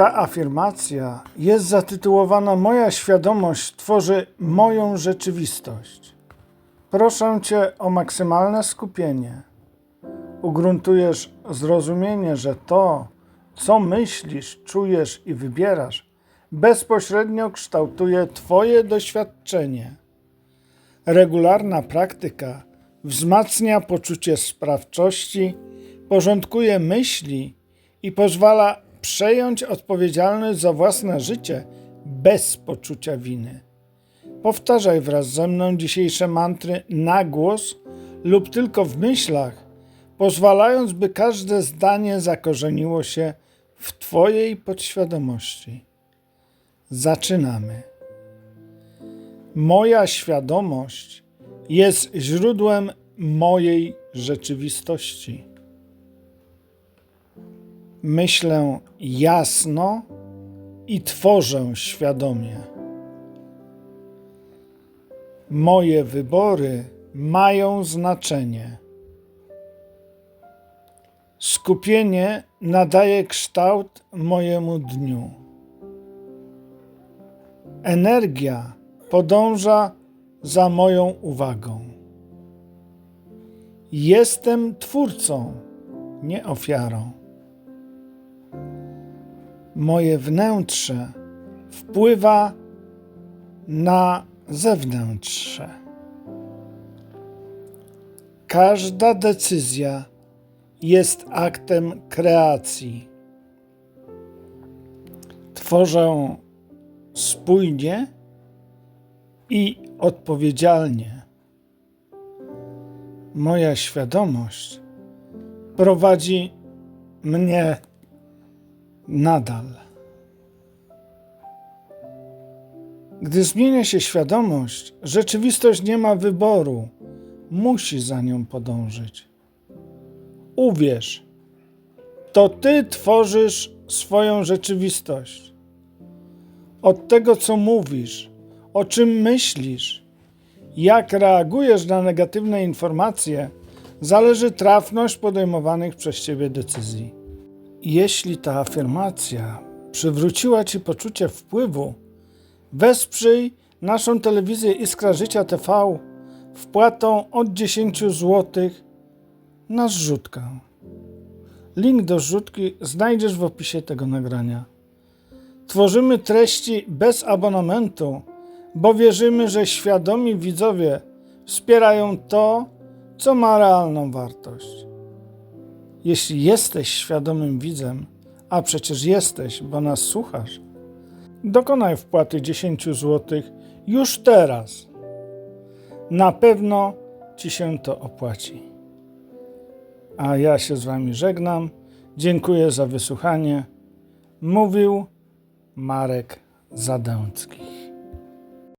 Ta afirmacja jest zatytułowana Moja świadomość tworzy moją rzeczywistość. Proszę Cię o maksymalne skupienie. Ugruntujesz zrozumienie, że to, co myślisz, czujesz i wybierasz, bezpośrednio kształtuje Twoje doświadczenie. Regularna praktyka wzmacnia poczucie sprawczości, porządkuje myśli i pozwala przejąć odpowiedzialność za własne życie bez poczucia winy. Powtarzaj wraz ze mną dzisiejsze mantry na głos lub tylko w myślach, pozwalając, by każde zdanie zakorzeniło się w Twojej podświadomości. Zaczynamy. Moja świadomość jest źródłem mojej rzeczywistości. Myślę jasno i tworzę świadomie. Moje wybory mają znaczenie. Skupienie nadaje kształt mojemu dniu. Energia podąża za moją uwagą. Jestem twórcą, nie ofiarą. Moje wnętrze wpływa na zewnętrzne. Każda decyzja jest aktem kreacji. Tworzę spójnie i odpowiedzialnie. Moja świadomość prowadzi mnie nadal. Gdy zmienia się świadomość, rzeczywistość nie ma wyboru, musi za nią podążyć. Uwierz, to ty tworzysz swoją rzeczywistość. Od tego, co mówisz, o czym myślisz, jak reagujesz na negatywne informacje, zależy trafność podejmowanych przez ciebie decyzji. Jeśli ta afirmacja przywróciła ci poczucie wpływu, wesprzyj naszą telewizję Iskra Życia TV wpłatą od 10 zł na zrzutkę. Link do zrzutki znajdziesz w opisie tego nagrania. Tworzymy treści bez abonamentu, bo wierzymy, że świadomi widzowie wspierają to, co ma realną wartość. Jeśli jesteś świadomym widzem, a przecież jesteś, bo nas słuchasz, dokonaj wpłaty 10 zł już teraz. Na pewno ci się to opłaci. A ja się z Wami żegnam. Dziękuję za wysłuchanie. Mówił Marek Zadęcki.